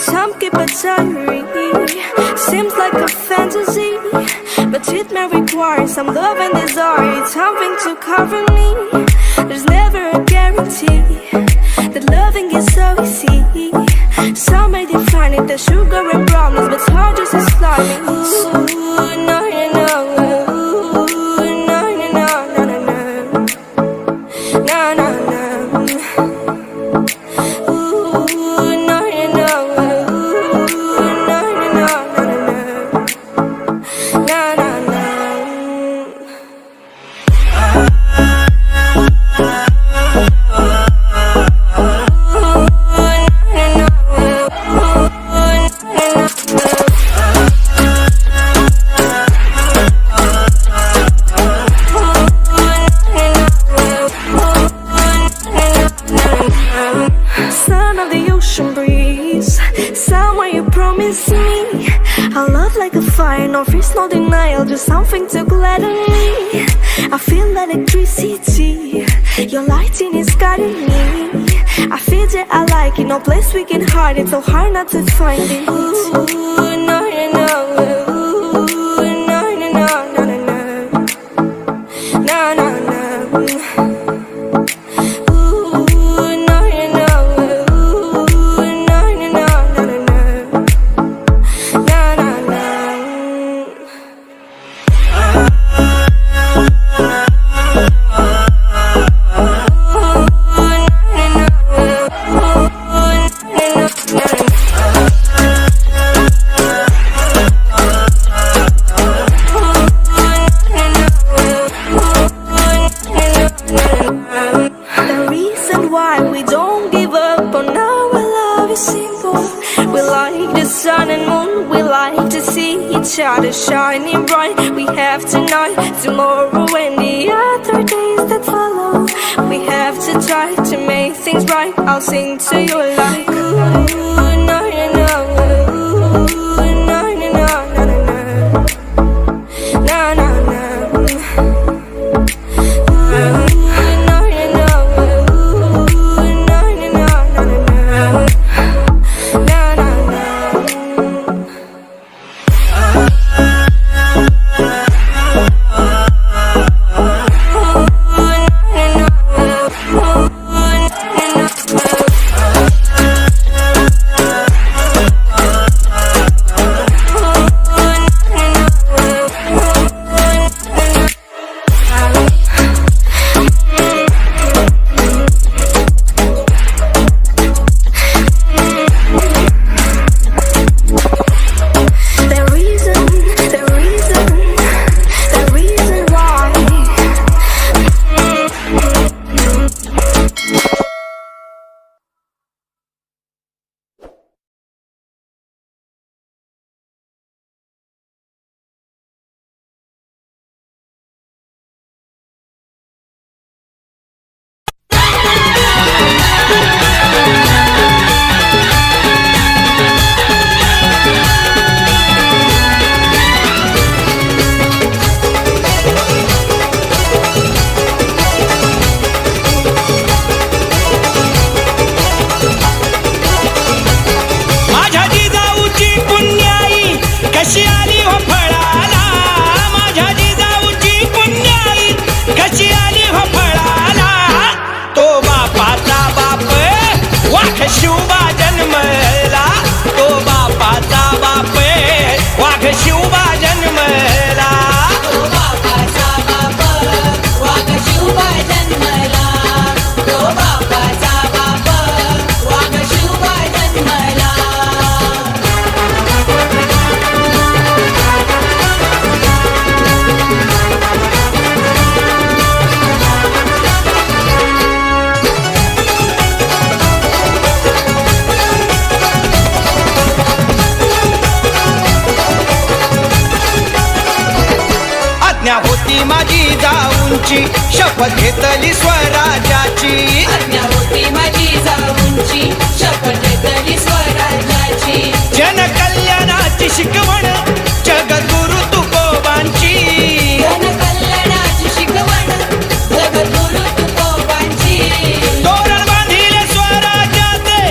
Some keep it diary. Seems like a fantasy, but it may require some love and desire. Something to cover me. There's never a guarantee that loving is so easy. Some may define it as sugar and brownies, but it's hard just as slimy. No fears, no denial, just something to gladden me. I feel electricity, your lighting is guiding me. I feel that I like it, no place we can hide it, so hard not to find it. Ooh, no, you know. Other shining bright. We have tonight, tomorrow, and the other days that follow. We have to try to make things right. I'll sing to you like. Ooh, शपथ घेतली स्वराज्याची. आज्ञा होती माझी जाऊंची. शपथ घेतली स्वराज्याची. जनकल्याणाची शिकवण जगद्गुरु तुकोबांची. जनकल्याणाची शिकवण जगद्गुरु तुकोबांची. तोरण बांधिले स्वराज्याचे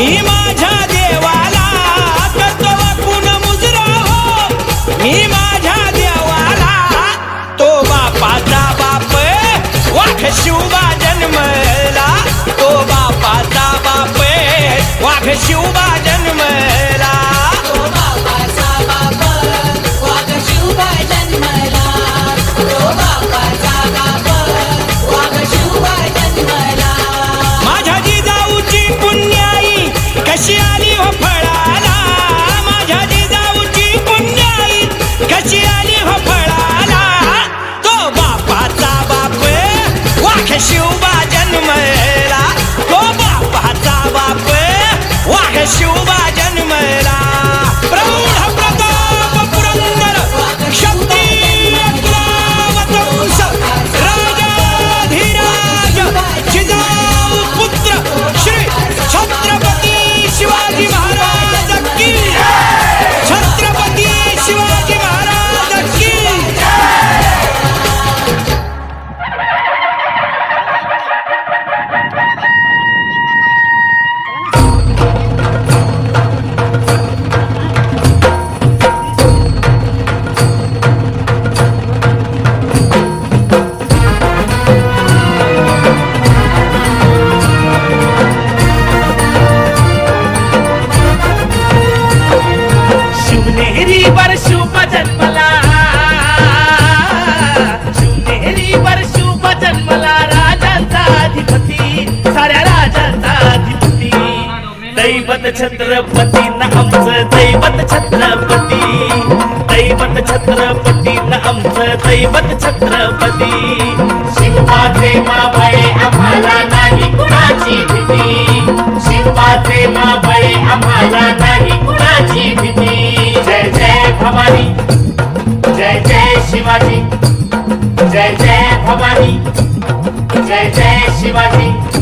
हो छत्रपती ना आमचं दैवत छत्रपती. दैवत छत्रपती ना आमचं दैवत छत्रपती. शिवाचे माबळे आम्हाला नाही कुणाची भीती. शिवाचे माबळे आम्हाला नाही कुणाची भीती. जय जय भवानी. जय जय शिवाजी. जय जय भवानी. जय जय शिवाजी.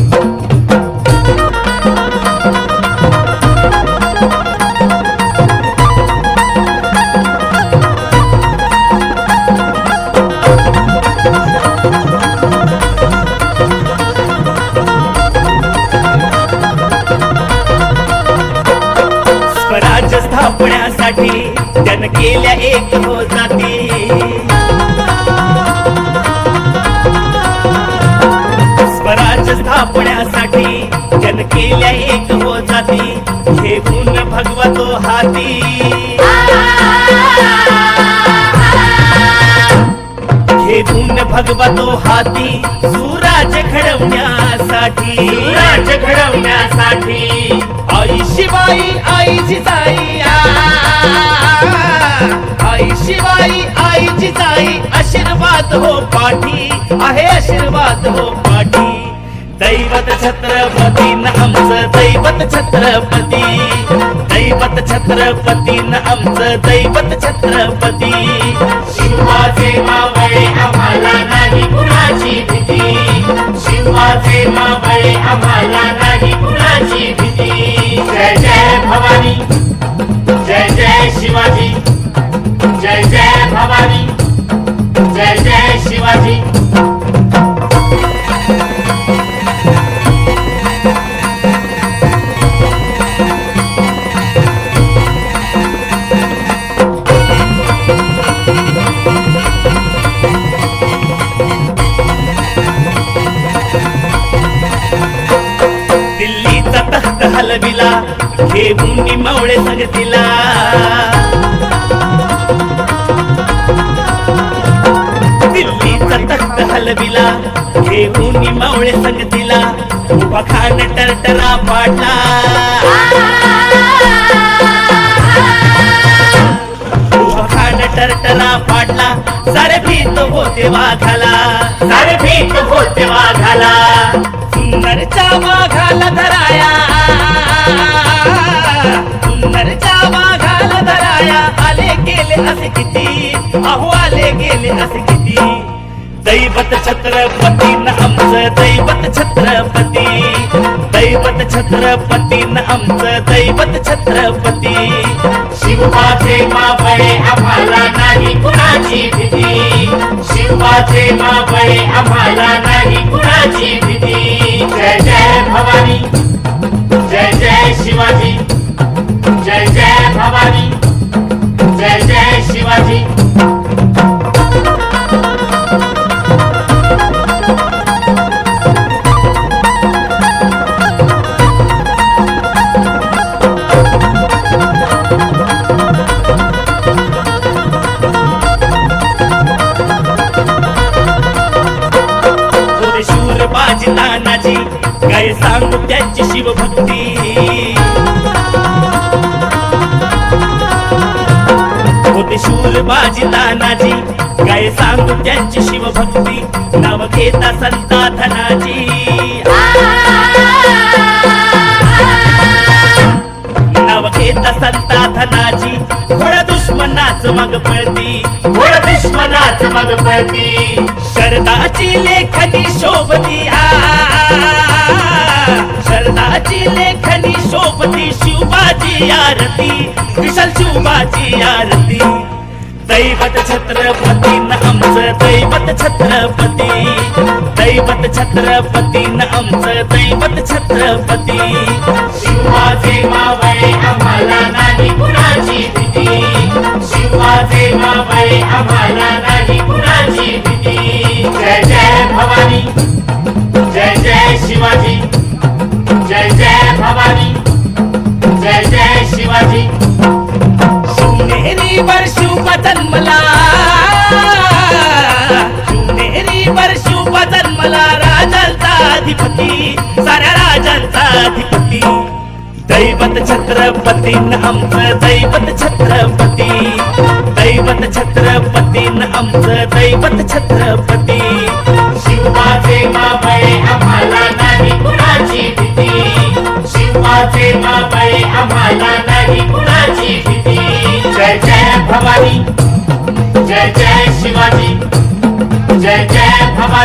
त्यानं केल्या एक हो जाती. स्वराज्य स्थापण्यासाठी त्यानं केल्या एक हो जाती. घेऊन भगवतो हाती. घेऊन भगवतो हाती सुराज घडवण्यासाठी. सुराज घडवण्यासाठी. आई शिवाई आई जिजाई बाई आईची जाई आशीर्वाद हो पाठी. आहे आशीर्वाद हो पाठी. दैवत छत्रपती न आमचं दैवत छत्रपती. दैवत छत्रपती न आमचं दैवत छत्रपती. शिवाचे मावळे आम्हाला नाही कुणाची भीती. शिवाचे मावळे आम्हाला हलविला घेऊन मावळे संगतीला उभा खान टरटरा पाडला उभा खान टरटरा पाडला सारे भीत होते वाघाला. सारे भीत होते वाघाला. सुंदरच्या वाघाला धराया. सुंदरच्या वाघाला धराया. आले गेले असे किती? अहो आले गेले असे किती? दैवत छत्रपती न आमचं दैवत छत्रपती. दैवत छत्रपती न आमचं दैवत छत्रपती. शिवबाचे माबळे आम्हाला नाही कुणाची भीती. शिवबाचे माबळे आम्हाला नाही कुणाची भीती. जय जय भवानी. जय जय शिवाजी. जय जय भवानी. जय जय शिवाजी. होते शूर बाजी नानाजी. काय सांगू त्यांची शिवभक्ती नाव घेता संता धनाजी नाव घेता संता धनाजी घोड दुश्मनाच मग पळती घोड दुश्मनाच मग पळती. शरदाची लेखनी शोभती आ शरदाची लेखनी शोभती शिवबाची आरती विशाल शिवबाची आरती. दैवत छत्रपती न आमचं दैवत छत्रपती. दैवत छत्रपती न आमचं दैवत छत्रपती. शिवाचे मावळे आम्हाला नाही कुणाची भीती. शिवाचे मावळे आम्हाला नाही कुणाची भीती. जय जय भवानी जय जय शिवाजी जय जय भवानी. जय शिवाजी शिवनेरीवर शिवबा जन्मला शिवनेरीवर राजांचा अधिपती साऱ्या राजांचा अधिपती. दैवत छत्रपती आमचं दैवत छत्रपती. दैवत छत्रपती आमचं दैवत छत्रपती. शिवाचे मावळे आम्हाला